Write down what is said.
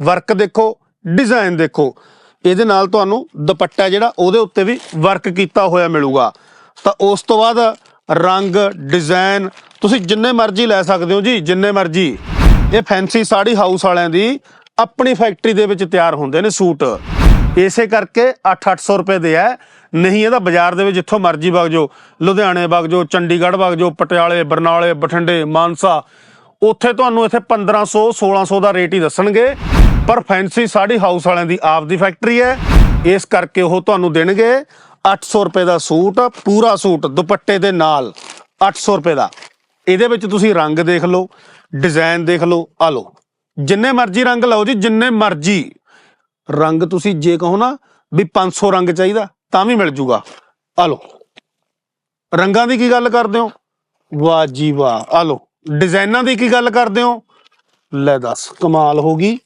Work ਦੇਖੋ design ਦੇਖੋ। ਇਹਦੇ ਨਾਲ ਤੁਹਾਨੂੰ ਦੁਪੱਟਾ ਜਿਹੜਾ, ਉਹਦੇ ਉੱਤੇ ਵੀ ਵਰਕ ਕੀਤਾ ਹੋਇਆ ਮਿਲੂਗਾ। ਤਾਂ ਉਸ ਤੋਂ ਬਾਅਦ ਰੰਗ ਡਿਜ਼ਾਈਨ ਤੁਸੀਂ ਜਿੰਨੇ ਮਰਜ਼ੀ ਲੈ ਸਕਦੇ ਹੋ ਜੀ, ਜਿੰਨੇ ਮਰਜ਼ੀ। ਇਹ ਫੈਂਸੀ ਸਾੜੀ ਹਾਊਸ ਵਾਲਿਆਂ ਦੀ ਆਪਣੀ ਫੈਕਟਰੀ ਦੇ ਵਿੱਚ ਤਿਆਰ ਹੁੰਦੇ ਨੇ ਸੂਟ। ਇਸੇ ਕਰਕੇ 8-800 ਰੁਪਏ ਦੇ ਹੈ ਨਹੀਂ, ਇਹਦਾ ਬਾਜ਼ਾਰ ਦੇ ਵਿੱਚ ਜਿੱਥੋਂ ਮਰਜ਼ੀ ਵਗ ਜਾਓ। ਲੁਧਿਆਣੇ ਵਗ ਜਾਓ, ਚੰਡੀਗੜ੍ਹ ਵਗ ਜਾਓ, ਪਟਿਆਲੇ, ਬਰਨਾਲੇ, ਬਠਿੰਡੇ, ਮਾਨਸਾ। ਉੱਥੇ ਤੁਹਾਨੂੰ ਇੱਥੇ 1500 1600 ਦਾ ਰੇਟ ਹੀ ਦੱਸਣਗੇ। ਪਰ ਫੈਂਸੀ ਸਾੜੀ ਹਾਊਸ ਵਾਲਿਆਂ ਦੀ ਆਪ ਦੀ ਫੈਕਟਰੀ ਹੈ। ਇਸ ਕਰਕੇ ਉਹ ਤੁਹਾਨੂੰ ਦੇਣਗੇ 800 ਰੁਪਏ ਦਾ ਸੂਟ, ਪੂਰਾ ਸੂਟ ਦੁਪੱਟੇ ਦੇ ਨਾਲ। 800 ਰੁਪਏ ਦਾ। ਇਹਦੇ ਵਿੱਚ ਤੁਸੀਂ ਰੰਗ ਦੇਖ ਲਓ, ਡਿਜ਼ਾਈਨ ਦੇਖ ਲਓ, ਆ ਲਓ। ਜਿੰਨੇ ਮਰਜ਼ੀ ਰੰਗ ਲਓ ਜੀ, ਜਿੰਨੇ ਮਰਜ਼ੀ ਰੰਗ ਤੁਸੀਂ ਜੇ ਕਹੋ ਨਾ ਵੀ 500 ਰੰਗ ਚਾਹੀਦਾ, ਤਾਂ ਵੀ ਮਿਲ ਜੂਗਾ। ਆ ਲਓ। ਰੰਗਾਂ ਦੀ ਕੀ ਗੱਲ ਕਰਦੇ ਹੋ? ਵਾਹ ਜੀ ਵਾਹ, ਆ ਲਓ। ਡਿਜ਼ਾਈਨਾਂ ਦੀ ਕੀ ਗੱਲ ਕਰਦੇ ਹੋ? ਲੈ ਦੱਸ, ਕਮਾਲ ਹੋ ਗਈ।